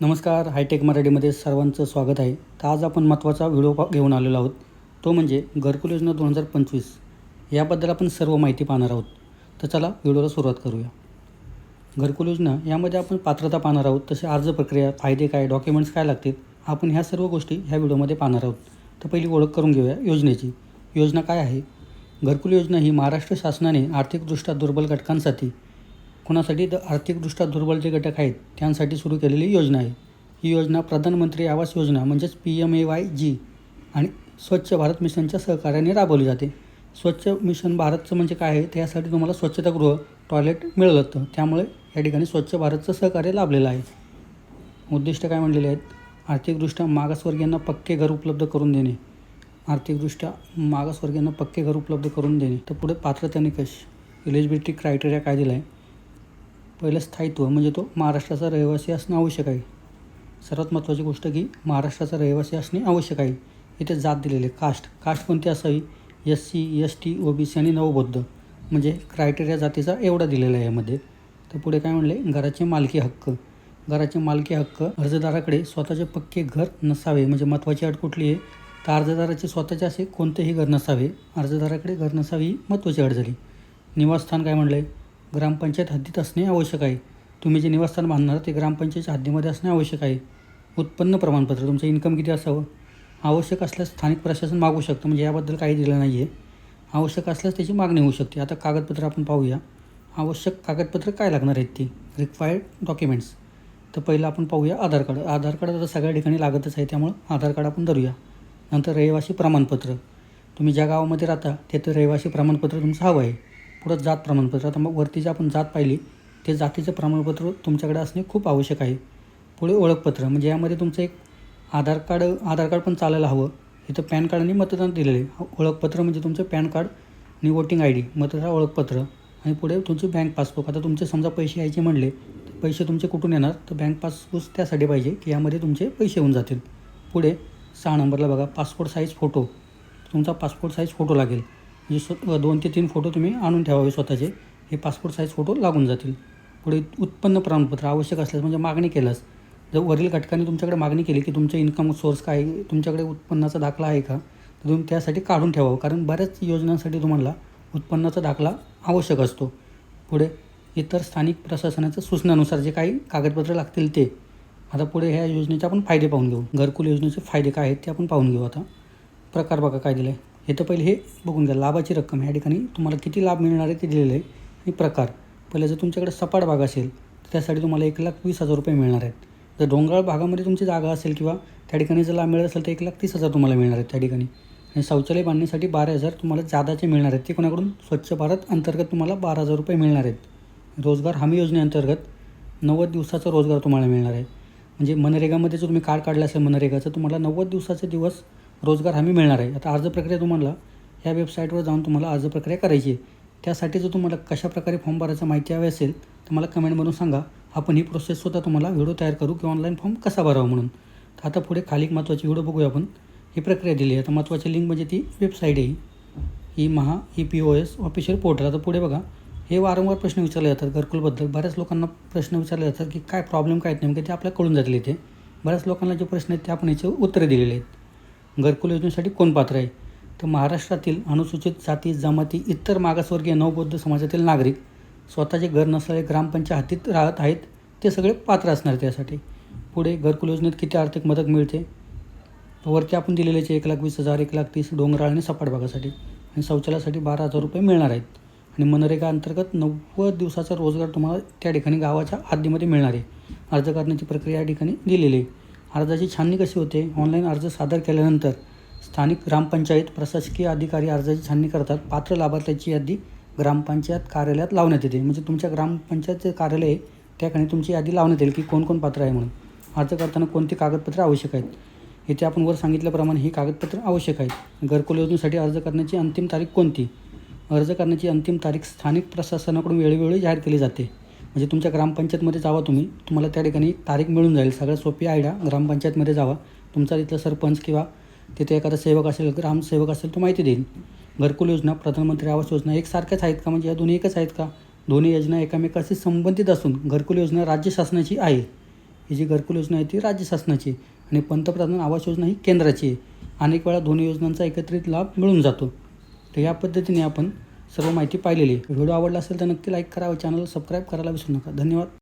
नमस्कार हायटेक मराठीमध्ये सर्वांचं स्वागत आहे. तर आज आपण महत्त्वाचा व्हिडिओ घेऊन आलेलो आहोत. तो म्हणजे घरकुल योजना दोन हजार पंचवीस. याबद्दल आपण सर्व माहिती पाहणार आहोत. तर चला व्हिडिओला सुरुवात करूया. घरकुल योजना यामध्ये आपण पात्रता पाहणार आहोत तसे अर्ज प्रक्रिया फायदे काय डॉक्युमेंट्स काय लागतील आपण ह्या सर्व गोष्टी ह्या व्हिडिओमध्ये पाहणार आहोत. तर पहिली ओळख करून घेऊया योजनेची. योजना काय आहे? घरकुल योजना ही महाराष्ट्र शासनाने आर्थिकदृष्ट्या दुर्बल घटकांसाठी कुणासाठी तर आर्थिकदृष्ट्या दुर्बल जे घटक आहेत त्यांसाठी सुरू केलेली योजना आहे. ही योजना प्रधानमंत्री आवास योजना म्हणजेच P M A Y G आणि स्वच्छ भारत मिशनच्या सहकार्याने राबवली जाते. स्वच्छ मिशन भारतचं म्हणजे काय आहे? त्यासाठी तुम्हाला स्वच्छतागृह टॉयलेट मिळलं होतं त्यामुळे या ठिकाणी स्वच्छ भारतचं सहकार्य लाभलेलं आहे. उद्दिष्ट काय म्हणलेले आहेत? आर्थिकदृष्ट्या मागासवर्गीयांना पक्के घर उपलब्ध करून देणे. आर्थिकदृष्ट्या मागासवर्गीयांना पक्के घर उपलब्ध करून देणे. तर पुढे पात्रता निकष एलिजिबिलिटी क्रायटेरिया काय दिला आहे पहिलं स्थायित्व म्हणजे तो महाराष्ट्राचा रहिवासी असणं आवश्यक आहे. सर्वात महत्त्वाची गोष्ट की महाराष्ट्राचा रहिवासी असणे आवश्यक आहे. इथे जात दिलेले कास्ट. कास्ट कोणती असावी? S C S T O B C आणि नवबौद्ध. म्हणजे क्रायटेरिया जातीचा एवढा दिलेला आहे यामध्ये. तर पुढे काय म्हणले? घराचे मालकी हक्क. घराचे मालकी हक्क अर्जदाराकडे स्वतःचे पक्के घर नसावे. म्हणजे महत्त्वाची अट कुठली आहे? तर अर्जदाराचे स्वतःचे असे कोणतेही घर नसावे. अर्जदाराकडे घर नसावी ही महत्त्वाची अट झाली. निवासस्थान काय म्हणलं? आहे ग्रामपंचायत हद्दीत असणे आवश्यक आहे. तुम्ही जे निवासस्थान बांधणार ते ग्रामपंचायतच्या हद्दीमध्ये असणे आवश्यक आहे. उत्पन्न प्रमाणपत्र तुमचं इन्कम किती असावं? आवश्यक असल्यास स्थानिक प्रशासन मागू शकतं म्हणजे याबद्दल काही दिलं नाही आहे आवश्यक असल्यास त्याची मागणी होऊ शकते. आता कागदपत्र आपण पाहूया. आवश्यक कागदपत्र काय लागणार आहेत ती? रिक्वायर्ड डॉक्युमेंट्स तर पहिलं आपण पाहूया आधार कार्ड. आधार कार्ड आता सगळ्या ठिकाणी लागतच आहे त्यामुळं आधार कार्ड आपण धरूया. नंतर रहिवासी प्रमाणपत्र. तुम्ही ज्या गावामध्ये राहता तेथं रहिवासी प्रमाणपत्र तुमचं हवं आहे. पुढं जात प्रमाणपत्र. आता मग वरती जे आपण जात पाहिली ते जातीचं प्रमाणपत्र तुमच्याकडे असणे खूप आवश्यक आहे. पुढे ओळखपत्र म्हणजे यामध्ये तुमचं एक आधार कार्ड आधार कार्ड पण चालायला हवं. इथं पॅन कार्ड आणि मतदान दिलेलं आहे. ओळखपत्र म्हणजे तुमचं पॅन कार्ड आणि वोटिंग आय डी मतदार ओळखपत्र. आणि पुढे तुमचे बँक पासबुक. आता तुमचे समजा पैसे यायचे म्हणले तर पैसे तुमचे कुठून येणार? तर बँक पासबुक त्यासाठी पाहिजे की यामध्ये तुमचे पैसे होऊन जातील. पुढे सहा नंबरला बघा पासपोर्ट साईज फोटो. तुमचा पासपोर्ट साईज फोटो लागेल. म्हणजे स्व दोन ते तीन फोटो तुम्ही आणून ठेवावे स्वतःचे. हे पासपोर्ट साईज फोटो लागून जातील. पुढे उत्पन्न प्रमाणपत्र आवश्यक असल्यास म्हणजे मागणी केल्यास. जर वरील घटकाने तुमच्याकडे मागणी केली की तुमचं इन्कम सोर्स काय आहे तुमच्याकडे उत्पन्नाचा दाखला आहे का तर तुम्ही त्यासाठी काढून ठेवावं. कारण बऱ्याच योजनांसाठी तुम्हाला उत्पन्नाचा दाखला आवश्यक असतो. पुढे इतर स्थानिक प्रशासनाच्या सूचनानुसार जे काही कागदपत्र लागतील ते. आता पुढे ह्या योजनेचे आपण फायदे पाहून घेऊ. घरकुल योजनेचे फायदे काय आहेत ते आपण पाहून घेऊ आता. प्रकार बघा काय दिलं आहे हे तर पहिले हे बघून घ्या. लाभाची रक्कम ह्या ठिकाणी तुम्हाला किती लाभ मिळणार आहे ते दिलेलं आहे. आणि प्रकार. पहिले जर तुमच्याकडे सपाट भाग असेल तर त्यासाठी तुम्हाला एक लाख वीस हजार रुपये मिळणार आहेत. जर डोंगराळ भागामध्ये तुमची जागा असेल किंवा त्या ठिकाणी जर लाभ मिळत असेल तर एक लाख तीस हजार तुम्हाला मिळणार आहेत त्या ठिकाणी. आणि शौचालय बांधण्यासाठी बारा हजार तुम्हाला जादाचे मिळणार आहेत. ते कोणाकडून? स्वच्छ भारत अंतर्गत तुम्हाला बारा हजार रुपये मिळणार आहेत. रोजगार हमी योजनेअंतर्गत नव्वद दिवसाचा रोजगार तुम्हाला मिळणार आहे. म्हणजे मनरेगामध्ये जर तुम्ही कार्ड काढलं असेल मनरेगाचं तुम्हाला नव्वद दिवसाचे दिवस रोजगार हमी मिळणार आहे. आता अर्ज प्रक्रिया तुम्हाला या वेबसाईटवर जाऊन तुम्हाला अर्ज प्रक्रिया करायची आहे. त्यासाठी जर तुम्हाला कशाप्रकारे फॉर्म भरायचं माहिती हवी असेल तर मला कमेंटमधून सांगा. आपण ही प्रोसेससुद्धा तुम्हाला व्हिडिओ तयार करू की ऑनलाईन फॉर्म कसा भरावा म्हणून. तर आता पुढे खाली एक महत्त्वाची व्हिडिओ बघूया आपण. ही प्रक्रिया दिली आहे. आता महत्त्वाची लिंक म्हणजे ती वेबसाईट आहे. ही Maha E P O S official portal आता पुढे बघा. हे वारंवार प्रश्न विचारले जातात घरकुलबद्दल. बऱ्याच लोकांना प्रश्न विचारले जातात की काय प्रॉब्लेम काय आहेत नेमके ते आपल्याला कळून जातील इथे. बऱ्याच लोकांना जे प्रश्न आहेत ते आपण याचे उत्तरे दिलेले आहेत. घरकुल योजनेसाठी कोण पात्र आहे? तर महाराष्ट्रातील अनुसूचित जाती जमाती इतर मागासवर्गीय नवबौद्ध समाजातील नागरिक स्वतःचे घर नसलेले ग्रामपंचायत राहत आहेत ते सगळे पात्र असणार त्यासाठी. पुढे घरकुल योजनेत किती आर्थिक मदत मिळते? वरती आपण दिलेलेचे एक लाख वीस हजार एक लाख तीस डोंगराळ आणि सपाट भागासाठी आणि शौचालयासाठी बारा हजार रुपये मिळणार आहेत. आणि मनरेगा अंतर्गत नव्वद दिवसाचा रोजगार तुम्हाला त्या ठिकाणी गावाच्या हद्दीमध्ये मिळणार आहे. अर्ज करण्याची प्रक्रिया या ठिकाणी दिलेली आहे. अर्जाची छाननी कशी होते? ऑनलाईन अर्ज सादर केल्यानंतर स्थानिक ग्रामपंचायत प्रशासकीय अधिकारी अर्जाची छाननी करतात. पात्र लाभार्थ्याची यादी ग्रामपंचायत कार्यालयात लावण्यात येते. म्हणजे तुमच्या ग्रामपंचायतचे कार्यालय आहे, त्याकडे तुमची यादी लावण्यात येईल की कोण कोण पात्र आहे म्हणून. अर्ज करताना कोणती कागदपत्रे आवश्यक आहेत? इथे आपण वर सांगितल्याप्रमाणे ही कागदपत्र आवश्यक आहेत. घरकुल योजनेसाठी अर्ज करण्याची अंतिम तारीख कोणती? अर्ज करण्याची अंतिम तारीख स्थानिक प्रशासनाकडून वेळोवेळी जाहीर केली जाते. म्हणजे तुमच्या ग्रामपंचायतमध्ये जावा तुम्ही. तुम्हाला त्या ठिकाणी तारीख मिळून जाईल. सगळ्यात सोपी आयडिया ग्रामपंचायतमध्ये जावा. तुमचा तिथला सरपंच किंवा तिथे एखादा सेवक असेल ग्रामसेवक असेल तो माहिती देईल. घरकुल योजना प्रधानमंत्री आवास योजना एकसारख्याच आहेत का? म्हणजे या दोन्ही एकच आहेत का? दोन्ही योजना एकमेकाशी संबंधित असून घरकुल योजना राज्य शासनाची आहे. ही जी घरकुल योजना आहे ती राज्य शासनाची आणि पंतप्रधान आवास योजना ही केंद्राची आहे. अनेक वेळा दोन्ही योजनांचा एकत्रित लाभ मिळून जातो. तर या पद्धतीने आपण सर्व माहिती पाहिलेली. व्हिडिओ आवडला असेल तर नक्की लाईक करा व चॅनल सबस्क्राईब करायला विसरू नका. धन्यवाद.